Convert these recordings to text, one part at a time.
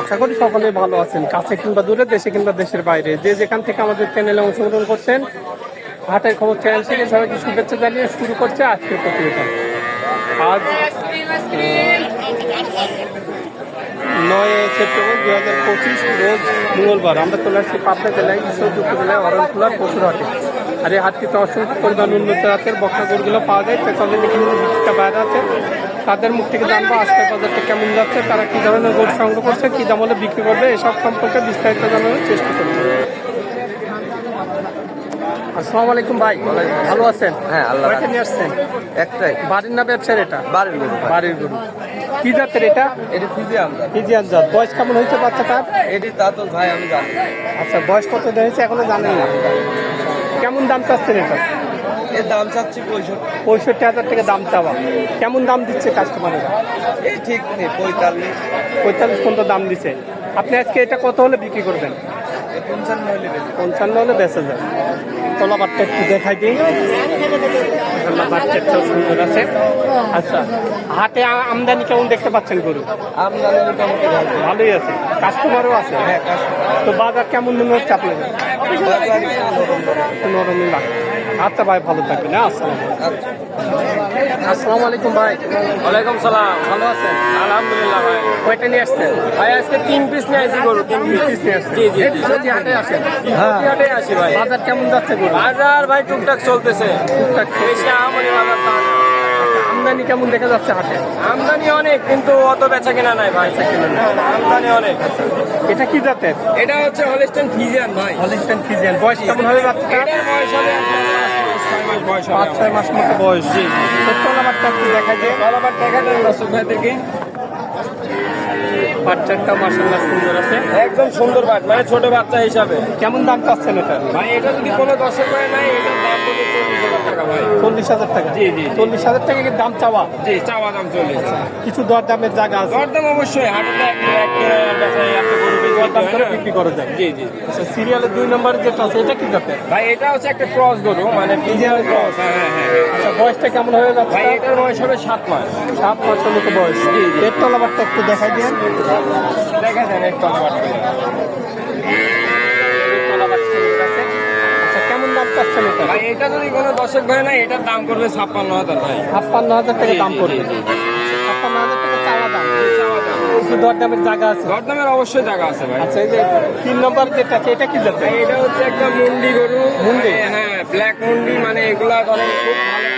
আশা করি সকলে ভালো আছেন, কাছে কিংবা দূরে, দেশে কিংবা দেশের বাইরে। যে যেখান থেকে আমাদের চ্যানেলে অংশগ্রহণ করছেন, হাটের খবর চ্যানেল থেকে সবাইকে শুভেচ্ছা জানিয়ে শুরু করছে আজকের প্রতিবেদন। আজ নয় সেপ্টেম্বর দু হাজার পঁচিশ রোজ মঙ্গলবার। আমরা চলে আসছি পাবনা জেলায়, ঈশ্বরদুর্গ জেলায় অরণখোলার পশুর হাটে আর এই হাটটিতে অসংখ্য পরিমাণ উন্নত জাতের গরুগুলো পাওয়া যায়। বিভিন্ন বিক্রেতা বাইরে আছে। তাদের মুখ থেকে জানব আজকের বাজারটা কেমন যাচ্ছে তারা কী ধরনের গরু সংগ্রহ করছে কী দাম হলে বিক্রি করবে এসব সম্পর্কে বিস্তারিত জানানোর চেষ্টা করছে। আসসালামু আলাইকুম ভাই। ভালো আছেন? হ্যাঁ, আল্লাহ কয়টা নিয়ে আসছেন? একটাই। বাড়ির না ব্যবসার এটা? বাড়ির গরু। বাড়ির গরু। কি জাতের এটা? এটি ফিজে আমরা ফিজিয়ান জাত। বয়স কেমন হয়েছে বাচ্চাটার? এটি তা তো ভাই আমি জানি। আচ্ছা বয়স কত হয়েছে এখনও জানেন না। কেমন দাম চাচ্ছেন এটা? এর দাম চাচ্ছি পঁয়ষট্টি। পঁয়ষট্টি হাজার টাকা দাম চাওয়া। কেমন দাম দিচ্ছে কাস্টমারেরা এই ঠিক নেই পঁয়তাল্লিশ। পঁয়তাল্লিশ পর্যন্ত দাম দিচ্ছে আপনি আজকে এটা কত হলে বিক্রি করবেন? পঞ্চান্ন হলে পঞ্চান্ন হলে বেঁচে যায়। তলা একটু দেখাই দিই। সুন্দর আছে। আচ্ছা হাটে আমদানি কেমন দেখতে পাচ্ছেন গরু? আমদানি মোটামুটি ভালোই আছে। কাস্টমারও আছে? হ্যাঁ তো বাজার কেমন মনে হচ্ছে আপনাদের। নরমই লাগছে আচ্ছা ভাই ভালো থাকবেন। হ্যাঁ আসসালাম আচ্ছা। আসসালামু আলাইকুম ভাই। ওয়ালাইকুম সালাম ভালো আছেন? আলহামদুলিল্লাহ ভাই। কয়টা নিয়ে আসছেন? ভাই আজকে তিন পিস নিয়ে আসি গরু তিন পিস নিয়ে আসছেন। জি জি যদি হাটে আসেন? হাটে আসি ভাই। বাজার কেমন যাচ্ছে গরু? বাজার ভাই টুকটাক চলতেছে। টুকটাক বেশি আমাদের বাজার তা না। আমদানি কেমন দেখা যাচ্ছে হাটে? আমদানি অনেক কিন্তু অত বেচা কেনা নাই ভাই। আমদানি অনেক। এটা কি জাতের? এটা হচ্ছে হলিস্টেন ফিজিয়ান ভাই। হলিস্টান ফিজিয়ান বয়স কেমন হবে বাচ্চাটা এটার বয়স হবে আপনার পাঁচ ছয় মাস মতো বয়স। তো তলাবারটা একটু দেখা যায় দেখা যায় দর্শক ভাই থেকে বাচ্চাটা মাসাল্লাহ সুন্দর আছে। একদম সুন্দর বাট মানে ছোট বাচ্চা হিসাবে। কেমন দাম চাচ্ছেন এটা? ভাই এটা যদি কোনো দর্শক ভাই নাই এটার দাম চল্লিশ হাজার টাকা ভাই। চল্লিশ হাজার টাকা? জি, জি। চল্লিশ হাজার টাকা দাম চাওয়া? জি চাওয়া দাম চল্লিশ কিছু দর দামের জায়গা আছে? দরদাম অবশ্যই হাটে একটা একটা ব্যবসায়ী একটা গরু দর দাম করে বিক্রি হয় না? বিক্রি করা যায়। জি জি আচ্ছা সিরিয়ালের দুই নম্বর যেটা আছে এটা কি জাতের? ভাই এটা হচ্ছে একটা ক্রস গরু মানে ফিজিয়াল ক্রস হ্যাঁ হ্যাঁ হ্যাঁ। আচ্ছা বয়সটা কেমন হয়ে যাচ্ছে? ভাই এটার বয়স হবে সাত মাস। সাত মাসের মতো বয়স। এর তলাবারটা একটু দেখাই দিয়ে দেখা আমার আচ্ছা কেমন এটা? ভাই এটা যদি কোনো দর্শক ভাই না এটার দাম করবে ছাপ্পান্ন হাজার ভাই। ছাপ্পান্ন হাজার টাকা দাম জি, পড়বে জি, জি, ছাপ্পান্ন হাজার টাকা চাওয়া দাম। চাওয়া দাম। কিছু দর জায়গা আছে? দরদামের অবশ্যই জায়গা আছে ভাই। আচ্ছা এই যে তিন নম্বর যেটা আছে এটা কি ভাই, এটা হচ্ছে একটা মুন্ডি গরু। মুন্ডি? হ্যাঁ ব্ল্যাক মুন্ডি মানে এগুলা ধরেন খুব ভালো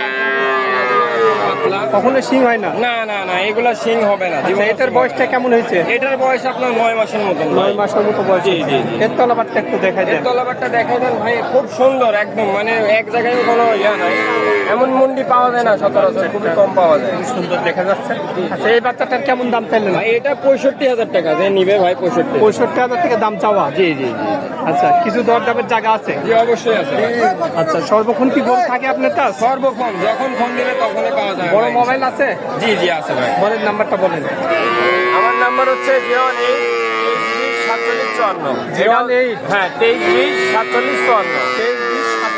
পাতলা। কখনো সিং হয় না? না না না এগুলা সিং হবে না আচ্ছা এটার বয়সটা কেমন হয়েছে? এটার বয়স আপনার নয় মাসের মতন নয় মাসের মতো বয়স জি। জি। এর তলাবারটা একটু দেন। এর তলাবারটা দেখা দেন ভাই খুব সুন্দর একদম মানে এক জায়গায় কোনো ইয়া নাই। এমন মুন্ডি পাওয়া যায় না সচরাচর খুবই কম পাওয়া যায়। খুব সুন্দর দেখা যাচ্ছে। আচ্ছা এই বাচ্চাটার কেমন দাম চাইলেন? ভাই এটা পঁয়ষট্টি হাজার টাকা যে নিবে ভাই পঁয়ষট্টি। পঁয়ষট্টি হাজার টাকা দাম চাওয়া? জি জি আচ্ছা কিছু দর দামের জায়গা আছে? জি অবশ্যই আছে। আচ্ছা সর্বক্ষণ কি গরু থাকে আপনার কাছে? সর্বক্ষণ যখন ফোন দিলে তখনই পাওয়া বড় মোবাইল আছে? জি জি আছে ভাই। বলেন নাম্বারটা বলেন। আমার নাম্বার হচ্ছে জিরো এইট সাতচল্লিশ চুয়ান্ন। Zero eight. হ্যাঁ তেইশ বিশ সাতচল্লিশ চুয়ান্ন। তেইশ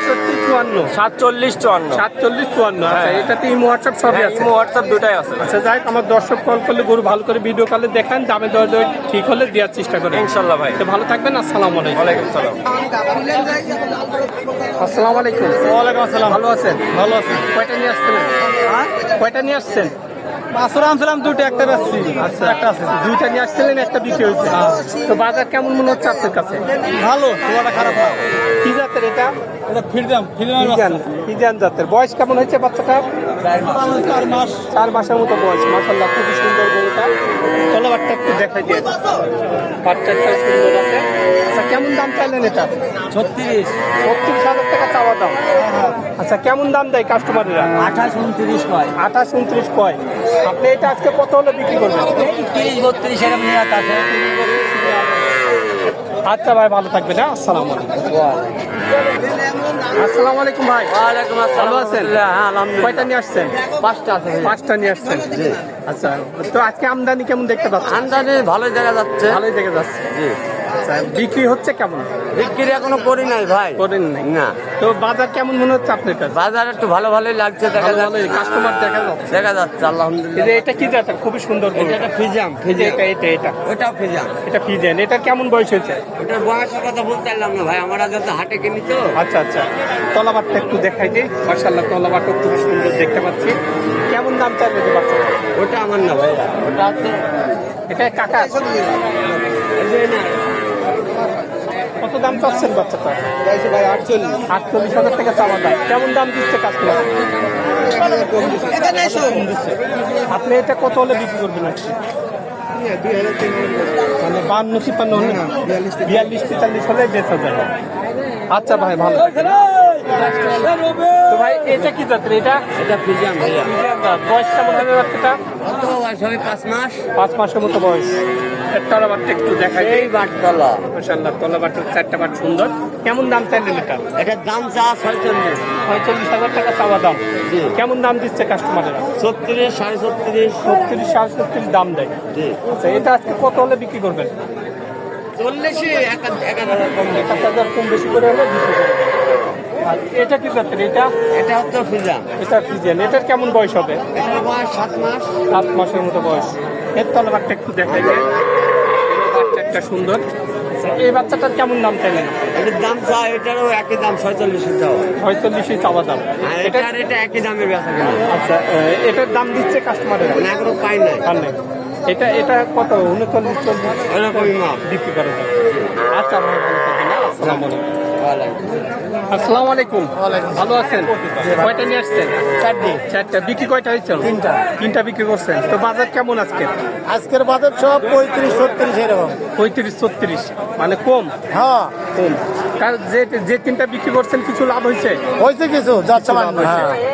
সাতষট্টি চুয়ান্ন। সাতচল্লিশ চুয়ান্ন। সাতচল্লিশ চুয়ান্ন। আচ্ছা হ্যাঁ। এটাতে ইমো হোয়াটসঅ্যাপ সবই আছে? হোয়াটসঅ্যাপ দুটাই আছে। আচ্ছা যাই আমার দর্শক কল করলে গরু ভালো করে ভিডিও কলে দেখান দামে দর দর ঠিক হলে দেওয়ার চেষ্টা করেন। ইনশাল্লাহ ভাই। তো ভালো থাকবেন আসসালামু আলাইকুম। ওয়ালাইকুম সালাম। আসসালামু আলাইকুম। ওয়ালাইকুম আসসালাম। ভালো আছেন? ভালো আছেন কয়টা নিয়ে কয়টা নিয়ে আসছেন? আনছিলাম দুটো একটা বেচছি। আচ্ছা। একটা আছে। দুইটা নিয়ে আসছিলেন একটা বিক্রি হয়েছে। তো বাজার কেমন মনে হচ্ছে আপনার কাছে? ভালো খুব খারাপ না। কি জাতের এটা? এটা ফিরদাম ফিজান ফিজান জাতের। বয়স কেমন হয়েছে বাচ্চাটার চার মাস। চার মাসের মতো বয়স। মাসাল্লাহ খুবই সুন্দর গরুটা। তলাবারটা একটু দেখাই দিয়ে বাচ্চাটা সুন্দর আছে। আচ্ছা কেমন দাম চাইলেন এটা? ছত্রিশ। ছত্রিশ হাজার টাকা চাওয়া দাম। আচ্ছা কেমন দাম দেয় কাস্টমাররা আঠাশ উনত্রিশ কয়। আঠাশ উনত্রিশ কয়। আপনি এটা আজকে কত হলে বিক্রি করবেন? তিরিশ বত্রিশ এরকম নিরাত আছে। আচ্ছা ভাই ভালো থাকবেন হ্যাঁ? আসসালামু আলাইকুম। আসসালামু আলাইকুম ভাই। ওয়ালাইকুম ভালো আছেন? হ্যাঁ আলহামদুলিল্লাহ। কয়টা নিয়ে আসছেন? পাঁচটা আছে পাঁচটা নিয়ে আসছেন? আচ্ছা তো আজকে আমদানি কেমন দেখতে পাচ্ছেন? আমদানি ভালোই দেখা যাচ্ছে। ভালোই দেখা যাচ্ছে। জি। আচ্ছা বিক্রি হচ্ছে কেমন? বিক্রি এখনও করি নাই ভাই। করেন নাই? না। তো বাজার কেমন মনে হচ্ছে আপনার কাছে? বাজার একটু ভালো ভালোই লাগছে দেখা যাচ্ছে। কাস্টমার দেখা যাচ্ছে। দেখা যাচ্ছে আলহামদুলিল্লাহ। এটা কি জাতের? খুবই সুন্দর। এটা একটা ফিজাম ফিজাম এটা এটা এটা। ওটাও ফিজাম এটা ফিজেন এটা কেমন বয়স হয়েছে? ওটার বয়সের কথা বলতে পারলাম না ভাই আমরা যাতে হাটে কিনি তো। আচ্ছা আচ্ছা। তলাবারটা একটু দেখাই দিই। মার্শাল্লাহ তলাবারটা খুব সুন্দর দেখতে পাচ্ছি। কেমন দাম চাইবে যে বাচ্চা? ওটা আমার না ভাই। ওটা আছে। এটা কাকা কত দাম চাচ্ছেন বাচ্চাটা? ভাই আটচল্লিশ আটচল্লিশ হাজার টাকা চাওয়া দাম কেমন দাম দিচ্ছে আপনি এটা কত হলে বিক্রি করবেন আজকে? মানে বান্ন, তিপ্পান্ন হলে বিয়াল্লিশ, তেতাল্লিশ হলে বেচা যাবে। আচ্ছা ভাই, ভালো। তো ভাই এটা কি জাতের? এটা? এটা ভাইয়া। বয়স কেমন হবে বাচ্চাটা? বয়স হবে পাঁচ মাস। পাঁচ মাসের মতো বয়স। এর তলাবারটা একটু দেখাই এই চারটা বাট সুন্দর। কেমন দাম চাইলেন এটা? এটার দাম চা ছয়চল্লিশ। পঁয়তাল্লিশ হাজার টাকা চাওয়া দাম। কেমন দাম দিচ্ছে কাস্টমারেরা ছত্রিশ সাড়ে ছত্রিশ। ছত্রিশ সাড়ে ছত্রিশ দাম দেয়। আচ্ছা এটা আজকে কত হলে বিক্রি করবেন? চল্লিশে এক হাজার কম বেশি করে হলে বিক্রি করবেন। এটা কি জাতের এটা? এটা হচ্ছে ফিজাম এটা ফিজিয়ান। এটার কেমন বয়স হবে? এটার বয়স সাত মাস। সাত মাসের মতো বয়স। এর তলাবারটা একটু দেখাই যায় বাচ্চা একটা সুন্দর। আচ্ছা, এই বাচ্চাটার কেমন দাম চাইলেন? এটার দাম চা এটারও একই দাম ছয়চল্লিশ দেওয়া ছয়চল্লিশই চাওয়া দাম। এটা এটার এটা একই দামে বেচা আচ্ছা এটার দাম দিচ্ছে কাস্টমারেরা মানে এখনও পাই নাই। আর নেই। এটা এটা কত? উনচল্লিশ চল্লিশ? বিক্রি করা যায়। আচ্ছা ভালো থাকবেন হ্যাঁ? আসসালামু আলাইকুম। আসসালামু আলাইকুম। ভালো আছেন? কয়টা নিয়ে আসছেন? চারটি। চারটা। বিক্রি কয়টা হয়েছে তিনটা। তিনটা বিক্রি করছেন। তো বাজার কেমন আজকে? আজকের বাজার সব পঁয়ত্রিশ ছত্রিশ এরকম। পঁয়ত্রিশ ছত্রিশ। মানে কম? হ্যাঁ। কম। যে যে তিনটা বিক্রি করছেন কিছু লাভ হয়েছে? হয়েছে কিছু যাচ্ছে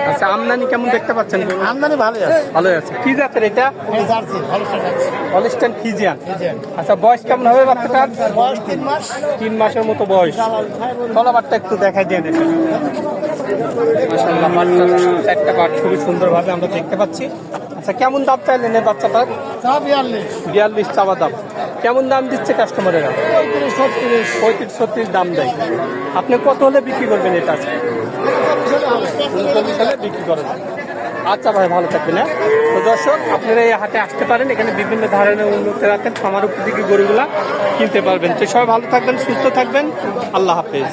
আচ্ছা আমদানি কেমন দেখতে পাচ্ছেন? আমদানি ভালো আছে। ভালো আছে। কি জাতের এটা? Jersey Friesian. আচ্ছা বয়স কেমন হবে বাচ্চাটার? বয়স তিন মাস। তিন মাসের মতো বয়স। তলাবারটা একটু দেখাই দিয়ে একটা পাট বাচ্চার চারটা বাট খুবই সুন্দরভাবে আমরা দেখতে পাচ্ছি। আচ্ছা কেমন দাম চাইলেন এই বাচ্চাটার সব বিয়াল্লিশ। বিয়াল্লিশ চাওয়া দাম কেমন দাম দিচ্ছে কাস্টমারেরা? পঁয়ত্রিশ ছত্রিশ। পঁয়ত্রিশ ছত্রিশ দাম দেয়। আপনি কত হলে বিক্রি করবেন এটা আজকে? উনচল্লিশ হলে বিক্রি করেন আচ্ছা ভাই, ভালো থাকবেন হ্যাঁ। তো দর্শক, আপনারা এই হাটে আসতে পারেন, এখানে বিভিন্ন ধরনের উন্নত রাখেন, খামার উপযোগী গরুগুলা কিনতে পারবেন। তো সবাই ভালো থাকবেন, সুস্থ থাকবেন। আল্লাহ হাফেজ।